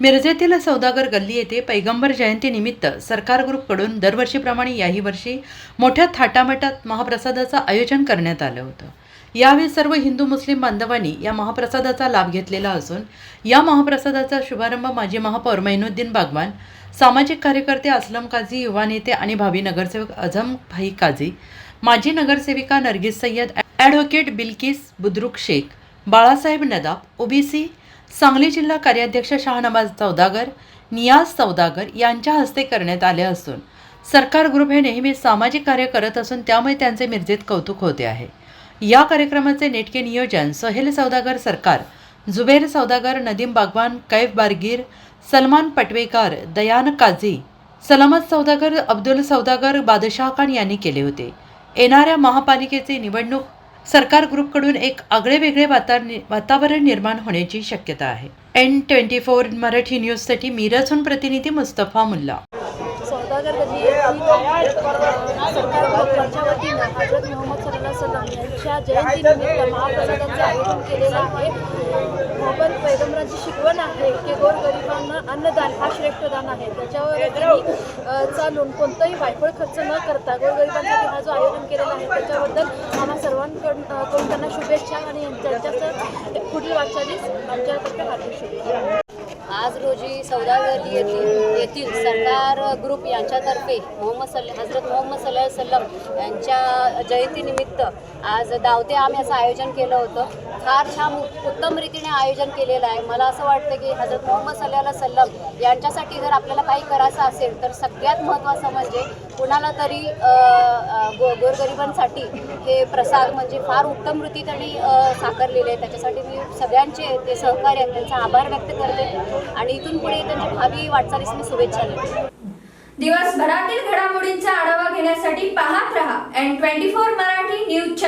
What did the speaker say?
मिरजेतील सौदागर गल्ली येथे पैगंबर जयंतीनिमित्त सरकार ग्रुपकडून दरवर्षीप्रमाणे याही वर्षी मोठ्या थाटामाटात महाप्रसादाचं आयोजन करण्यात आलं होतं. यावेळी सर्व हिंदू मुस्लिम बांधवांनी या महाप्रसादाचा लाभ घेतलेला असून या महाप्रसादाचा शुभारंभ माजी महापौर मैनुद्दीन बागवान सामाजिक कार्यकर्ते असलम काझी युवा नेते आणि भावी नगरसेवक अझम भाई काझी माजी नगरसेविका नरगिस सय्यद ॲडव्होकेट बिल्किस बुद्रुक शेख बाळासाहेब नदाब ओबीसी सांगली जिल्हा कार्याध्यक्ष शाहनवाज सौदागर नियाज सौदागर यांच्या हस्ते करण्यात आले असून सरकार ग्रुप हे नेहमी सामाजिक कार्य करत असून त्यामुळे त्यांचे मिरजेत कौतुक होते आहे. या कार्यक्रमाचे नेटके नियोजन सोहेल सौदागर सरकार जुबेर सौदागर नदीम बागवान कैफ बारगीर सलमान पटवेकर दयान काझी सलामत सौदागर अब्दुल सौदागर बादशाह खान यांनी केले होते. येणाऱ्या महापालिकेची निवडणूक सरकार ग्रुपकडून एक आगळेवेगळे वातावरण वातावरण निर्माण होण्याची शक्यता आहे. एन ट्वेंटी फोर मराठी न्यूजसाठी मिरजहून प्रतिनिधी मुस्तफा मुल्ला. यांच्या जयंतीनिमित्त महाप्रसादाचं आयोजन केलेलं आहे. मोहम्मद पैगंबरांची शिकवण आहे की गोरगरिबांना अन्नदान हा श्रेष्ठ दान आहे. त्याच्यावर त्यांनी चालून कोणताही वायफळ खर्च न करता गोरगरिबांसाठी हा जो आयोजन केलेला आहे त्याच्याबद्दल आम्हा करून त्यांना शुभेच्छा आणि त्यांच्याच पुढील वाटचालीस आमच्यातर्फे हार्दिक शुभेच्छा. आज रोजी सौदागरी येथील येथील सरदार ग्रुप यांच्यातर्फे मोहम्मद सल्ला हजरत मोहम्मद सल्ला सल्लम यांच्या जयंतीनिमित्त आज दावते आम्ही असं आयोजन केलं होतं. फार छान उत्तम रीतीने आयोजन केलेलं आहे. मला असं वाटतं की हजरत मोहम्मद सल्ला सल्लम यांच्यासाठी जर आपल्याला काही करायचं असेल तर सगळ्यात महत्त्वाचं म्हणजे कुणाला तरी गो गोरगरिबांसाठी हे प्रसाद म्हणजे फार उत्तम रीती त्यांनी साकारलेले आहे त्याच्यासाठी मी सगळ्यांचे ते सहकार्य त्यांचा आभार व्यक्त करते. आणि इथून पुढे त्यांच्या भावी वाटचालीस मी शुभेच्छा देते. दिवसभरातील घडामोडींचा आढावा घेण्यासाठी पाहत रहा N twenty four Marathi news